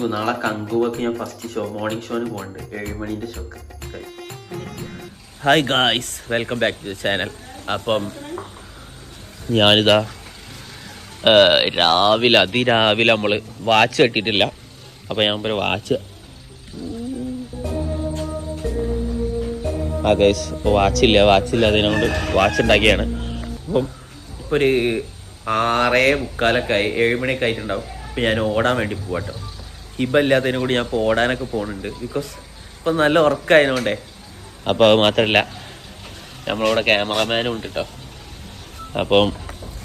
നോക്കൂ നാളെ കങ്കുവൊക്കെ ഞാൻ ഫസ്റ്റ് ഷോ മോർണിംഗ് ഷോന് പോകുന്നുണ്ട് ഏഴ് മണിന്റെ shock hi guys welcome back to the channel അപ്പം ഞാനിതാ രാവിലെ അതിരാവിലെ നമ്മൾ വാച്ച് കെട്ടിയിട്ടില്ല. അപ്പം ഞാൻ പറയാം വാച്ച് ആ ഗൈസ് ഇപ്പോൾ വാച്ചില്ല വാച്ചില്ല അതിനോണ്ട് വാച്ച് ഉണ്ടാക്കിയാണ് അപ്പം ഇപ്പോൾ ഒരു ആറേ മുക്കാലൊക്കെ ആയി. ഏഴ് മണിയൊക്കെ ആയിട്ടുണ്ടാവും. അപ്പം ഞാൻ ഓടാൻ വേണ്ടി പോവാട്ടോ. ഹിബ ഇല്ലാത്തതിനും കൂടി ഞാൻ ഓടാനൊക്കെ പോകുന്നുണ്ട് ബിക്കോസ് ഇപ്പം നല്ല ഉറക്കമായതുകൊണ്ടേ അപ്പോൾ അത് മാത്രമല്ല നമ്മളിവിടെ ക്യാമറമാനും ഉണ്ട് കേട്ടോ അപ്പം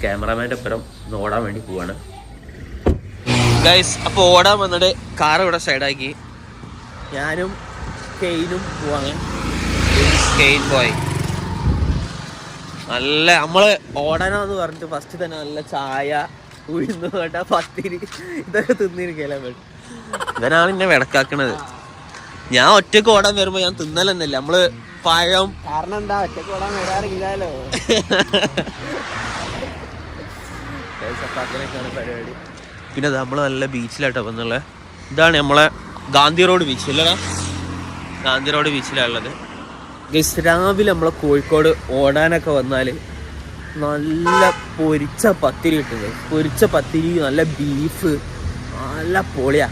ക്യാമറമാന്റെ ഒപ്പരം ഒന്ന് ഓടാൻ വേണ്ടി പോവാണ്. ഗൈസ് അപ്പോൾ ഓടാൻ വന്നിട്ട് കാർ ഇവിടെ സൈഡാക്കി ഞാനും കെയിനും പോവാണ്. ബോയ് നല്ല നമ്മൾ ഓടാനാന്ന് പറഞ്ഞിട്ട് ഫസ്റ്റ് തന്നെ നല്ല ചായ ഉഴുന്ന് വേണ്ട പത്തിരി ഇതൊക്കെ തിന്നിരിക്കല ഇവനാണ് എന്നെ വിടക്കാക്കണത്. ഞാൻ ഒറ്റയ്ക്ക് ഓടാൻ വരുമ്പോ ഞാൻ തിന്നലെന്നല്ല നമ്മൾ പഴം കാരണം എന്താ? ഒറ്റയ്ക്ക് ഓടാൻ വരാറില്ലല്ലോ പരിപാടി. പിന്നെ നമ്മൾ നല്ല ബീച്ചിലാട്ടോ വന്നുള്ള ഇതാണ് നമ്മളെ ഗാന്ധി റോഡ് ബീച്ച് അല്ലടാ ഗാന്ധി റോഡ് ബീച്ചിലാണുള്ളത് ഗസ് രാവിലെ നമ്മളെ കോഴിക്കോട് ഓടാനൊക്കെ വന്നാൽ നല്ല പൊരിച്ച പത്തിരി കിട്ടുന്നത് പൊരിച്ച പത്തിരി നല്ല ബീഫ് നല്ല പൊളിയാ.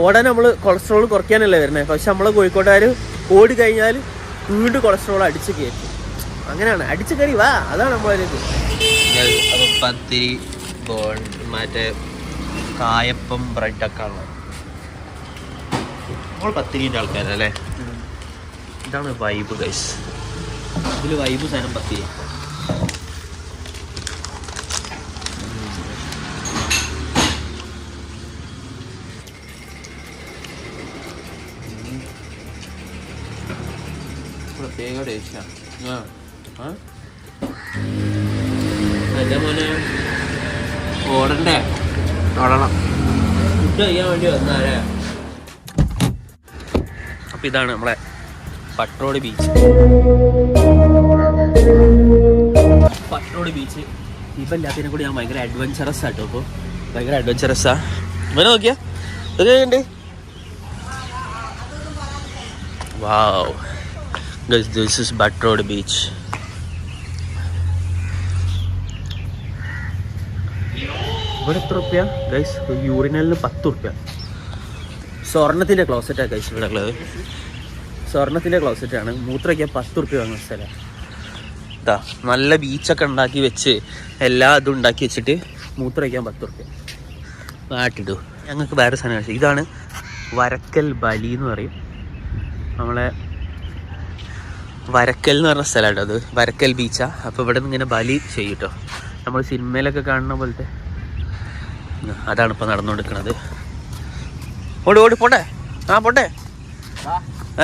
ഓടാൻ നമ്മൾ കൊളസ്ട്രോൾ കുറയ്ക്കാനല്ലേ വരുന്നത് പക്ഷെ നമ്മളെ കോഴിക്കോട്ടുകാർ ഓടി കഴിഞ്ഞാൽ വീണ്ടും കൊളസ്ട്രോൾ അടിച്ച് കയറ്റും. അങ്ങനെയാണ്. അടിച്ച് കയറി വാ. അതാണ് നമ്മളൊരിത് പത്തിരി മറ്റേ കായപ്പം ബ്രെഡൊക്കെ ഉള്ളത് നമ്മൾ പത്തിരിന്റെ ആൾക്കാരല്ലേ? ഇതാണ് വൈബ് ഗൈസ് ഇതിൽ വൈബ് സാധനം പത്തിരി. പ്രത്യേക ടേസ്റ്റാണ് എന്റെ മോനെ ഓടണ്ടേ? ഓടണം. ഫുഡ് കഴിക്കാൻ വേണ്ടി വന്നാലേ? അപ്പൊ ഇതാണ് നമ്മളെ പട്രോഡ് ബീച്ച് പട്രോഡ് ബീച്ച് ഇപ്പം എല്ലാത്തിനും കൂടി ഞാൻ ഭയങ്കര അഡ്വഞ്ചറസ് ആട്ടോ അപ്പോൾ ഭയങ്കര അഡ്വഞ്ചറസാ ഇവനെ നോക്കിയാ? ഇതൊക്കെ വാവ് ഗൈസ് ദിസ് ഇസ് ബട്രോഡ് ബീച്ച് ഇവിടെ എത്ര റുപ്യ ഗൈസ് യൂറിനലിന് പത്ത് റുപ്യ സ്വർണത്തിന്റെ ക്ലോസറ്റാണ് ഗൈസ് ഇവിടെ. ഉള്ളത് സ്വർണത്തിന്റെ ക്ലോസറ്റാണ് മൂത്രയ്ക്ക് പത്ത് റുപ്യ വാങ്ങുന്ന സ്ഥലം. ഇതാ നല്ല ബീച്ചൊക്കെ ഉണ്ടാക്കി വെച്ച് എല്ലാ ഇതും ഉണ്ടാക്കി വെച്ചിട്ട് മൂത്രയ്ക്കാൻ പത്ത് റുപ്യ നാട്ടിട്ടു ഞങ്ങൾക്ക് വേറെ സാധനം ഇതാണ് വരക്കൽ ബലി എന്ന് പറയും. നമ്മളെ വരക്കൽ എന്ന് പറഞ്ഞ സ്ഥലമാണ് അത്. വരക്കൽ ബീച്ചാ അപ്പോൾ ഇവിടെ നിന്ന് ഇങ്ങനെ ബലി ചെയ്യും കേട്ടോ നമ്മൾ സിനിമയിലൊക്കെ കാണുന്ന പോലത്തെ അതാണ് ഇപ്പോൾ നടന്നുകൊണ്ടിരിക്കുന്നത് ഓടി ഓടി പോട്ടെ ആ പോട്ടെ ആ.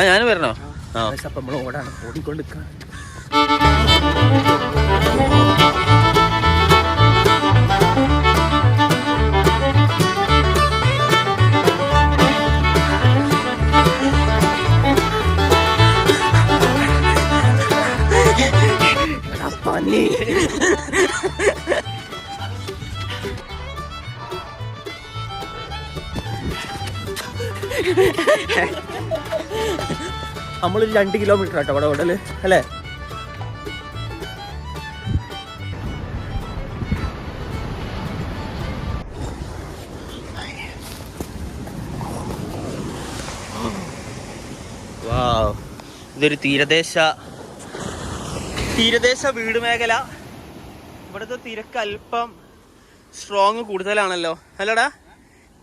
ഞാൻ വരണോ? ആ. നമ്മൾ ഓടാണ്. ഓടിക്കൊണ്ടിരിക്കുകയാണ് പന്നി നമ്മളൊരു രണ്ട് കിലോമീറ്റർ ആട്ടോ അവിടെ ഓടൽ അല്ലേ? വാവ് ഇതൊരു തീരദേശ തീരദേശ വീട് മേഖല. ഇവിടുത്തെ തിരക്ക് അല്പം സ്ട്രോങ് കൂടുതലാണല്ലോ. അല്ലടാ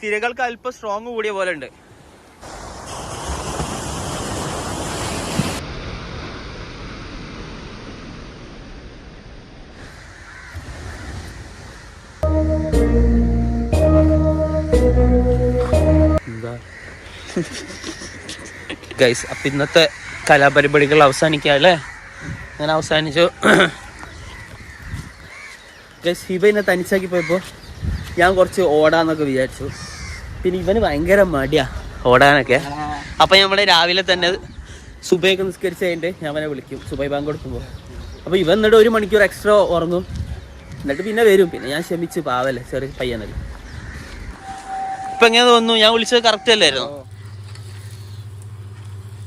തിരകൾക്ക് അല്പം സ്ട്രോങ് കൂടിയ പോലെ ഉണ്ട്. ഗൈസ് അപ്പം ഇന്നത്തെ കലാപരിപാടികൾ അവസാനിക്കാം അല്ലേ? ഞാൻ അവസാനിച്ചു. ഗസ് ഹിബ എന്നെ തനിച്ചാക്കി പോയപ്പോൾ ഞാൻ കുറച്ച് ഓടാന്നൊക്കെ വിചാരിച്ചു. പിന്നെ ഇവന് ഭയങ്കര മടിയാ ഓടാനൊക്കെ. അപ്പം നമ്മളെ രാവിലെ തന്നെ സുബൈക്ക് നിസ്കരിച്ച് കഴിഞ്ഞിട്ട് ഞാൻ അവനെ വിളിക്കും സുബൈ ബാങ്ക് കൊടുക്കുമ്പോൾ അപ്പോൾ ഇവൻ എന്നിട്ട് ഒരു മണിക്കൂർ എക്സ്ട്രാ ഉറങ്ങും. എന്നിട്ട് പിന്നെ വരും. പിന്നെ ഞാൻ ക്ഷമിച്ച് പാവല്ലേ ചെറിയ പയ്യനല്ല. ഇപ്പൊ എങ്ങനെ തോന്നുന്നു? ഞാൻ വിളിച്ചത് കറക്റ്റ് അല്ലായിരുന്നു?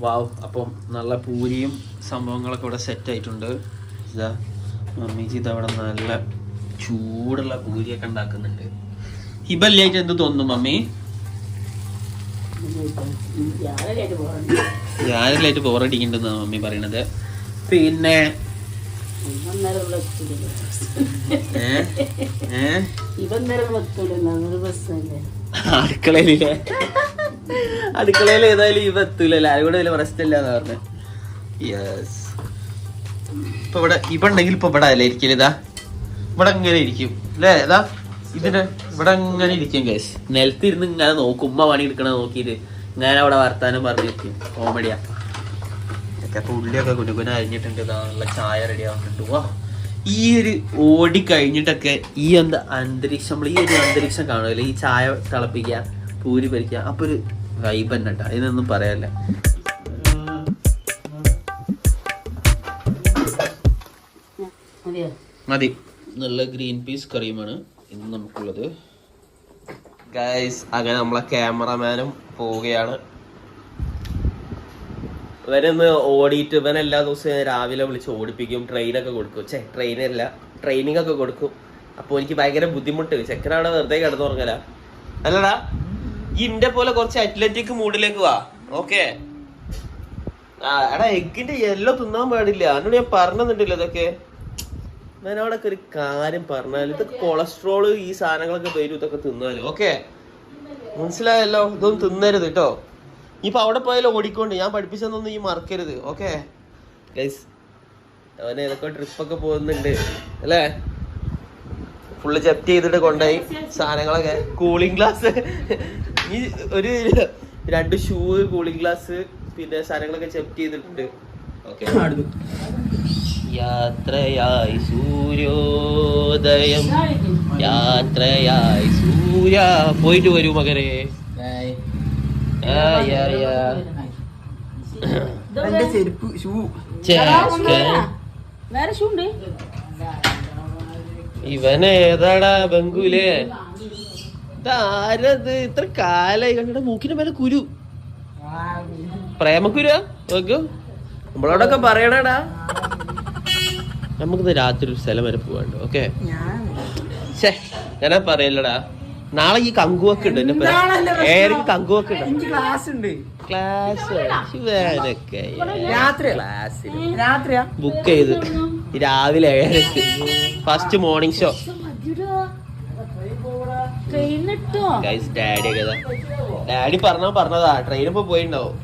വാവ്. അപ്പം നല്ല പൂരിയും സംഭവങ്ങളൊക്കെ ഇവിടെ സെറ്റ് ആയിട്ടുണ്ട്. ഇതാ മമ്മീജി അവിടെ നല്ല ചൂടുള്ള പൂരിയൊക്കെ ഉണ്ടാക്കുന്നുണ്ട്. ഹിബല്ലായിട്ട് എന്ത് തോന്നുന്നു മമ്മി? ഞാനില്ലായിട്ട് ബോറടിക്കുന്നുണ്ടെന്നാണ് മമ്മി പറയണത്. പിന്നെ അടുക്കളയിലെ. അടുക്കളയിൽ ഏതായാലും ഇവ എത്തൂലല്ലോ? ആരും കൂടെ വലിയ പ്രശ്നമില്ലാന്ന് പറഞ്ഞു. യെസ് ഇപ്പൊ ഇവിടെ ഇവ ഉണ്ടെങ്കിൽ ഇപ്പൊ ഇവിടെ അല്ലേ ഇരിക്കൽ? ഇതാ. ഇവിടെ ഇങ്ങനെ ഇരിക്കും. അല്ലേ? ഇതാ. ഇതിന് ഇവിടെ ഇങ്ങനെ ഇരിക്കും കേസ് നിലത്തിരുന്ന് ഇങ്ങനെ നോക്കും. ഉമ്മ പണി എടുക്കണ നോക്കിയിട്ട് ഞാൻ അവിടെ വർത്താനം പറഞ്ഞിരിക്കും കോമഡിയാ അപ്പൊ ഉള്ളിയൊക്കെ കുനുകുന അരിഞ്ഞിട്ടുണ്ട്. നല്ല ചായ റെഡി ആവുന്നുണ്ട്. വാ ഈ ഒരു ഓടി കഴിഞ്ഞിട്ടൊക്കെ ഈ എന്താ അന്തരീക്ഷം നമ്മൾ ഈ ഒരു അന്തരീക്ഷം കാണുമല്ലോ. ഈ ചായ തിളപ്പിക്കുക പൂരി പരിക്കുക അപ്പൊ ഒരു വൈബ് തന്നെ കേട്ടോ അതിനൊന്നും പറയാല്ല മതി. നല്ല ഗ്രീൻ പീസ് കറിയുമാണ് ഇന്ന് നമുക്കുള്ളത്. ഗൈസ് അങ്ങനെ നമ്മളെ ക്യാമറമാനും പോവുകയാണ്. ഇവനൊന്ന് ഓടിയിട്ട് ഇവൻ എല്ലാ ദിവസവും രാവിലെ വിളിച്ച് ഓടിപ്പിക്കും ട്രെയിനൊക്കെ കൊടുക്കും. ചേ ട്രെയിനല്ല ട്രെയിനിങ് ഒക്കെ കൊടുക്കും. അപ്പോൾ എനിക്ക് ഭയങ്കര ബുദ്ധിമുട്ട്. ചെക്കനാണ് വെറുതെ കിടന്നുറങ്ങല. അല്ലടാ ഇന്റെ പോലെ കുറച്ച് അത്ലറ്റിക് മൂഡിലേക്ക് വാ. ഓക്കെ എടാ എഗ്ഗിന്റെ യെല്ലോ തിന്നാൻ പാടില്ല. എന്നോട് ഞാൻ പറഞ്ഞിട്ടില്ല ഇതൊക്കെ. ഞാൻ ഒരു കാര്യം പറഞ്ഞാൽ ഇതൊക്കെ കൊളസ്ട്രോൾ ഈ സാധനങ്ങളൊക്കെ വരും ഇതൊക്കെ തിന്നാലും. ഓക്കെ മനസ്സിലായല്ലോ? ഇതൊന്നും തിന്നരുത് കേട്ടോ ഇപ്പൊ അവിടെ പോയാലും ഓടിക്കൊണ്ട്. ഞാൻ പഠിപ്പിച്ചതൊന്നും ഈ മറക്കരുത്. ഓക്കെ ഗൈസ് അവന് ഏതൊക്കെ ട്രിപ്പൊക്കെ പോകുന്നുണ്ട്. അല്ലേ? ഫുള്ള് ജപ്തി ചെയ്തിട്ട് കൊണ്ടുപോയി സാധനങ്ങളൊക്കെ. കൂളിംഗ് ഗ്ലാസ് ഈ ഒരു രണ്ട് ഷൂ കൂളിംഗ് ഗ്ലാസ് പിന്നെ സാധനങ്ങളൊക്കെ ജപ്തി ചെയ്തിട്ടുണ്ട്. ഓക്കെ യാത്രയായി സൂര്യോദയം. യാത്രയായി സൂര്യ. പോയിട്ട് വരൂ മകരെ ഇവൻ ഏതാടാ ബംഗുലേ? ഇതാരത്? ഇത്ര കാലായി. കണ്ടിട്ട് മൂക്കിന്റെ മേലെ കുരു. പ്രേമക്കുരു നോക്കൂ നമ്മളോടൊക്കെ പറയണടാ. നമുക്കിത് രാത്രി ഒരു സ്ഥലം വരെ പോവാണ്ട് ഓക്കെ ഛേ ഞാനാ പറയല്ലടാ. നാളെ ഈ കങ്കുവൊക്കെ ഉണ്ട് എന്റെ ഏതൊക്കെ കങ്കുവൊക്കെ ഉണ്ട്. ക്ലാസ് ഉണ്ട്. ക്ലാസ് ശിവനൊക്കെ രാത്രി ക്ലാസ്സിൽ രാത്രിയാ? ബുക്ക് ചെയ്ത് രാവിലെ ഏഴരക്ക്. ഫസ്റ്റ് മോർണിംഗ് ഷോ ട്രെയിനിട്ടോ? ഗൈസ് ഡാഡി കഥ ഡാഡി പറഞ്ഞോ പറഞ്ഞതാ. ട്രെയിനിപ്പോ പോയിണ്ടാവും.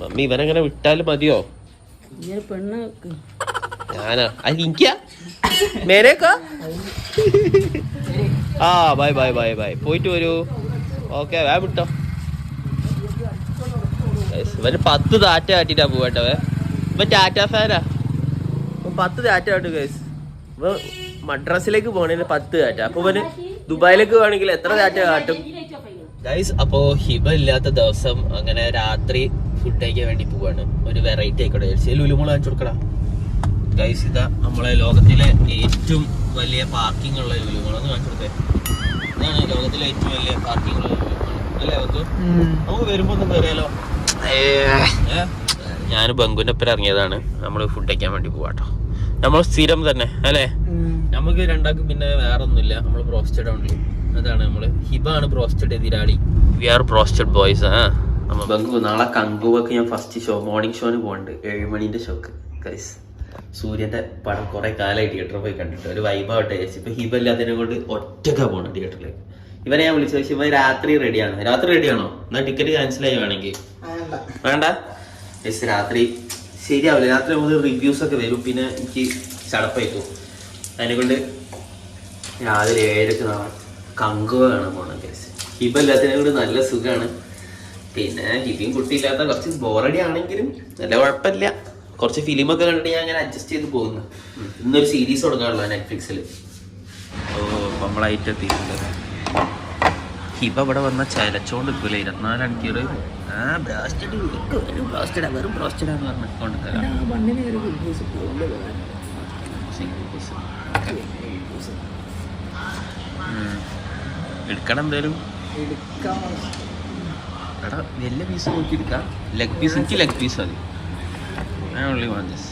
മമ്മി ഇവനങ്ങനെ വിട്ടാലും മതിയോ? പെണ്ണ്. ഞാനാ. അത് എനിക്കാ മേരേക്കാ ആ ബൈ ബൈ ബൈ ബൈ പോയിട്ട് വരൂ. ഓക്കെ വേ വിട്ടോ. ഇവർ പത്ത് താറ്റ കാട്ടിട്ടാ പോവാട്ടോ ഇപ്പൊ ടാറ്റ ഫാനാ പത്ത് താറ്റ കാട്ടു ഗൈസ് ഇപ്പൊ മദ്രാസിലേക്ക് പോണേന് പത്ത് ടാറ്റ അപ്പൊ ഇവന് ദുബായിലേക്ക് വേണമെങ്കിൽ എത്ര ടാറ്റ കാട്ടും? ഗൈസ് അപ്പോ ഹിബ ഇല്ലാത്ത ദിവസം അങ്ങനെ രാത്രി ഫുഡ് കഴിക്കാൻ വേണ്ടി പോവാണ്. ഒരു വെറൈറ്റി ആയിക്കോട്ടെ. ചേച്ചി ലുലുമുള കാണിച്ചു കൊടുക്കടാ. ഗൈസ് ഇതാ നമ്മളെ ലോകത്തിലെ ഏറ്റവും വലിയ പാർക്കിംഗ് ഉള്ള ലുലുമുളന്ന് കാണിച്ചു കൊടുത്തേ. ഇതാണ് ലോകത്തിലെ ഏറ്റവും വലിയ പാർക്കിംഗ് ഉള്ള അല്ലേ അവർക്ക് നമുക്ക് വരുമ്പോ ഒന്ന് കയറിയാലോ ഞാൻ ബംഗുവിന്റെ ഒപ്പം ഇറങ്ങിയതാണ്. നമ്മൾ ഫുഡ് കഴിക്കാൻ വേണ്ടി പോവാട്ടോ. നമ്മൾ സ്ഥിരം തന്നെ അല്ലേ? നമുക്ക് രണ്ടാൾക്ക് പിന്നെ വേറെ ഒന്നുമില്ല നമ്മൾ ബ്രോസ്റ്റഡ് ഉണ്ട് അതാണ് നമ്മൾ. ഹിബാണ് ബ്രോസ്റ്റഡ് എതിരാളി. വി ആർ ബ്രോസ്റ്റഡ് ബോയ്സ് ആ. ബംഗു നാളെ കങ്കുവൊക്കെ ഞാൻ ഫസ്റ്റ് ഷോ മോർണിംഗ് ഷോന് പോകുന്നുണ്ട് ഏഴുമണിന്റെ ഷോക്ക് ഗൈസ് സൂര്യന്റെ പടം കുറെ കാലമായി തിയേറ്ററിൽ പോയി കണ്ടിട്ട്. ഒരു വൈബാവട്ടെ ചേച്ചി ഇപ്പൊ ഹിബല്ലാത്തതിനെ കൊണ്ട് ഒറ്റക്ക പോകണം തിയേറ്ററിലേക്ക് ഇവനെ ഞാൻ വിളിച്ചു ചോദിച്ചു ഇവൻ രാത്രി റെഡിയാണ് രാത്രി റെഡിയാണോ എന്നാ ടിക്കറ്റ് ക്യാൻസൽ ആയി വേണമെങ്കിൽ. വേണ്ട. ചേച്ചി രാത്രി ശരിയാവില്ല. രാത്രി നമുക്ക് റിവ്യൂസ് ഒക്കെ വരും. പിന്നെ എനിക്ക് ചടപ്പായി പോകും അതിനെക്കൊണ്ട് രാവിലെ ഏഴരക്ക് നാളെ കങ്കുവ കാണാൻ പോകണം ചേച്ചി ഹിബല്ലാത്തതിനെ കൊണ്ട് നല്ല സുഖമാണ് പിന്നെ ഹിബിയും കുട്ടിയില്ലാത്ത കുറച്ച് ബോറടി ആണെങ്കിലും നല്ല കുഴപ്പമില്ല. കുറച്ച് ഫിലിമൊക്കെ കണ്ടിട്ട് ഞാൻ അങ്ങനെ അഡ്ജസ്റ്റ് ചെയ്ത് പോകുന്നു. ഇന്നൊരു സീരീസ് തുടങ്ങാനുള്ള നെറ്റ്ഫ്ലിക്സിൽ ഓ നമ്മളായിട്ട് എത്തിയിട്ടുണ്ട് ഹിബ ഇവിടെ വന്ന ചലച്ചോണ്ട് നിൽക്കില്ല ഇരുപത്തിനാല് മണിക്കൂർ ആ ബ്ലാസ്റ്റഡ് ബ്ലാസ്റ്റഡാ വെറും ബ്ലാസ്റ്റഡാന്ന് എടുക്കണം എന്തായാലും. എടാ വലിയ പീസ് നോക്കി എടുക്കാം ലെഗ് പീസ് എനിക്ക് ലെഗ് പീസ് മതി. ഓൺലി വൺ ദിസ്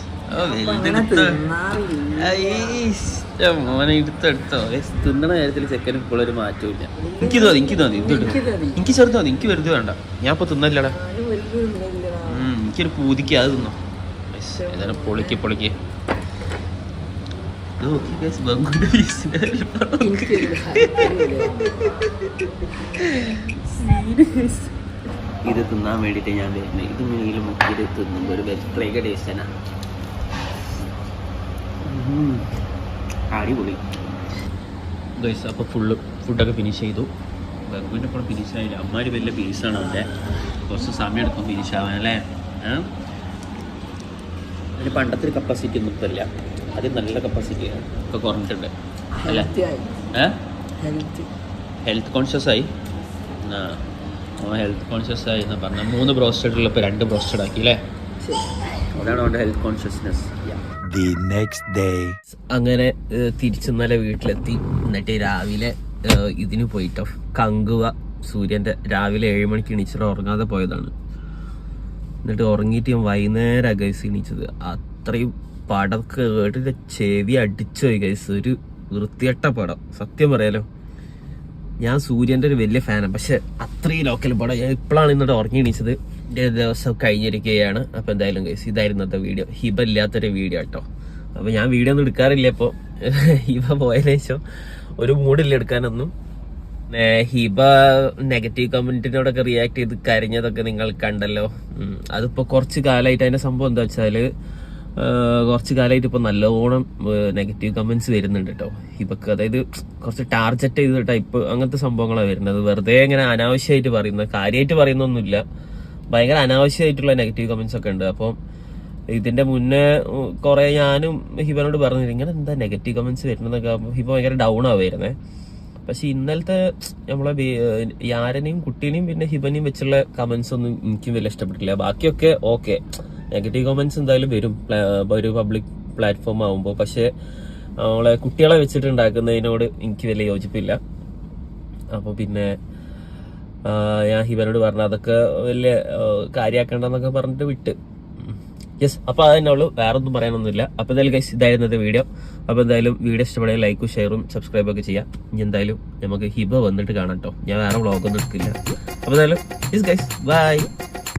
മോനെ എടുത്തെടുത്തോ തിന്നണ കാര്യത്തിൽ ചെക്കന് ഇപ്പോൾ ഒരു മാറ്റവും ഇല്ല. എനിക്ക് തോന്നി എനിക്ക് തോന്നി. എനിക്ക് ചെറുത് മതി എനിക്ക് വെറുതെ വേണ്ട. ഞാൻ ഇപ്പൊ തിന്നല്ലടാ. എനിക്കൊരു പൂതിക്ക് അത് തിന്നോ ഏതായാലും പൊളിക്ക് പൊളിക്ക്. ഇത് ഇത് തിന്നാൻ വേണ്ടിയിട്ട് ഞാൻ വരുന്നത് ഇത് മെയിലും ഇത് തിന്നുമ്പോൾ ഒരു പ്രത്യേക ടേസ്റ്റാണ് അടിപൊളി. ഗൈസ് അപ്പോൾ ഫുള്ള് ഫുഡൊക്കെ ഫിനിഷ് ചെയ്തു. ബംഗുവിന്റെ കൂടെ ഫിനിഷ് ആയില്ല. അമ്മാര് വലിയ പീസാണ് അവന്റെ കുറച്ച് സമയം എടുക്കും ഫിനിഷ് ആവാൻ അല്ലേ? അതിന് പണ്ടത്തെ ഒരു കപ്പാസിറ്റി ഒന്നും ഇപ്പം ഇല്ല. അത് നല്ല കപ്പാസിറ്റി ഒക്കെ കുറഞ്ഞിട്ടുണ്ട്. അല്ലേ? ഹെൽത്ത് കോൺഷ്യസ് ആയി. ആ. ഹെൽത്ത് കോൺഷ്യസ് ആയി എന്ന് പറഞ്ഞ. മൂന്ന് ബ്രോസ്റ്റഡ് ഉള്ളപ്പോൾ രണ്ട് ബ്രോസ്റ്റഡ് ആക്കി അല്ലേ? അതാണ് അവന്റെ health consciousness the next day അങ്ങനെ തിരിച്ചു നല്ല ഇന്നലെ വീട്ടിലെത്തി. എന്നിട്ട് രാവിലെ ഇതിന് പോയിട്ടോ. കങ്കുവ സൂര്യന്റെ രാവിലെ ഏഴ് മണിക്ക് എണീച്ചിട്ട് ഉറങ്ങാതെ പോയതാണ്. എന്നിട്ട് ഉറങ്ങിയിട്ട് ഞാൻ വൈകുന്നേരം ഗൈസ് എണീച്ചത്. അത്രയും പടം കേട്ടിട്ട് ചെവി അടിച്ചു പോയി ഗൈസ് ഒരു വൃത്തിയട്ട പടം. സത്യം പറയാലോ. ഞാൻ സൂര്യന്റെ ഒരു വലിയ ഫാനാണ് പക്ഷെ അത്രയും ലോക്കൽ പടം ഞാൻ ഇപ്പോഴാണ് ഇന്നിട്ട് ഉറങ്ങി എണീച്ചത്. ദിവസം കഴിഞ്ഞിരിക്കുകയാണ്. അപ്പോൾ എന്തായാലും കേസ് ഇതായിരുന്നു അത്ര വീഡിയോ ഹിബ ഇല്ലാത്തൊരു വീഡിയോ കേട്ടോ അപ്പോൾ ഞാൻ വീഡിയോ ഒന്നും എടുക്കാറില്ല ഇപ്പോൾ ഹിബ പോയതിനു ശേഷം ഒരു മൂഡില്ല എടുക്കാനൊന്നും. ഹിബ നെഗറ്റീവ് കമന്റിനോടൊക്കെ റിയാക്ട് ചെയ്ത് കരഞ്ഞതൊക്കെ നിങ്ങൾ കണ്ടല്ലോ. അതിപ്പോൾ കുറച്ച് കാലമായിട്ട് അതിന്റെ സംഭവം എന്താ വെച്ചാൽ ആ, കുറച്ച് കാലമായിട്ട് ഇപ്പോൾ നല്ലോണം നെഗറ്റീവ് കമൻസ് വരുന്നുണ്ട് കേട്ടോ ഹിബക്ക് അതായത് കുറച്ച് ടാർജറ്റ് ചെയ്ത ടൈപ്പ് അങ്ങനത്തെ സംഭവങ്ങളാണ് വരുന്നത്. വെറുതെ ഇങ്ങനെ അനാവശ്യമായിട്ട് പറയുന്നത് കാര്യമായിട്ട് പറയുന്നൊന്നുമില്ല. ഭയങ്കര അനാവശ്യമായിട്ടുള്ള നെഗറ്റീവ് കമൻസ് ഒക്കെ ഉണ്ട്. അപ്പം ഇതിന്റെ മുന്നേ കുറേ ഞാനും ഹിബനോട് പറഞ്ഞിരുന്നു ഇങ്ങനെ എന്താ നെഗറ്റീവ് കമന്റ്സ് വരുന്നതൊക്കെ? ഹിബ ഭയങ്കര ഡൗൺ ആവുമായിരുന്നേ പക്ഷെ ഇന്നലത്തെ നമ്മളെ യാരനെയും കുട്ടീനെയും പിന്നെ ഹിബനെയും വെച്ചുള്ള കമന്റ്സ് ഒന്നും എനിക്കും വലിയ ഇഷ്ടപ്പെട്ടില്ല ബാക്കിയൊക്കെ ഓക്കെ നെഗറ്റീവ് കമന്റ്സ് എന്തായാലും വരും. ഒരു പബ്ലിക് പ്ലാറ്റ്ഫോം ആകുമ്പോൾ പക്ഷേ അവളെ കുട്ടികളെ വെച്ചിട്ട് ഉണ്ടാക്കുന്നതിനോട് എനിക്ക് വലിയ യോജിപ്പില്ല. അപ്പോൾ പിന്നെ ഞാൻ ഹിബനോട് പറഞ്ഞു അതൊക്കെ വലിയ കാര്യമാക്കേണ്ടെന്നൊക്കെ പറഞ്ഞിട്ട് വിട്ട്. യെസ് അപ്പോൾ അത് തന്നെ ഉള്ളൂ. വേറെ ഒന്നും പറയാനൊന്നുമില്ല. അപ്പൊ എന്തായാലും ഗൈസ് ഇതായിരുന്നത് വീഡിയോ അപ്പോൾ എന്തായാലും വീഡിയോ ഇഷ്ടപ്പെടുക ലൈക്കും ഷെയറും സബ്സ്ക്രൈബും ഒക്കെ ചെയ്യാം. ഇനി എന്തായാലും നമുക്ക് ഹിബ വന്നിട്ട് കാണാം കേട്ടോ ഞാൻ വേറെ വ്ളോഗൊന്നും എടുക്കില്ല. അപ്പോൾ എന്തായാലും യെസ് ഗൈസ് ബൈ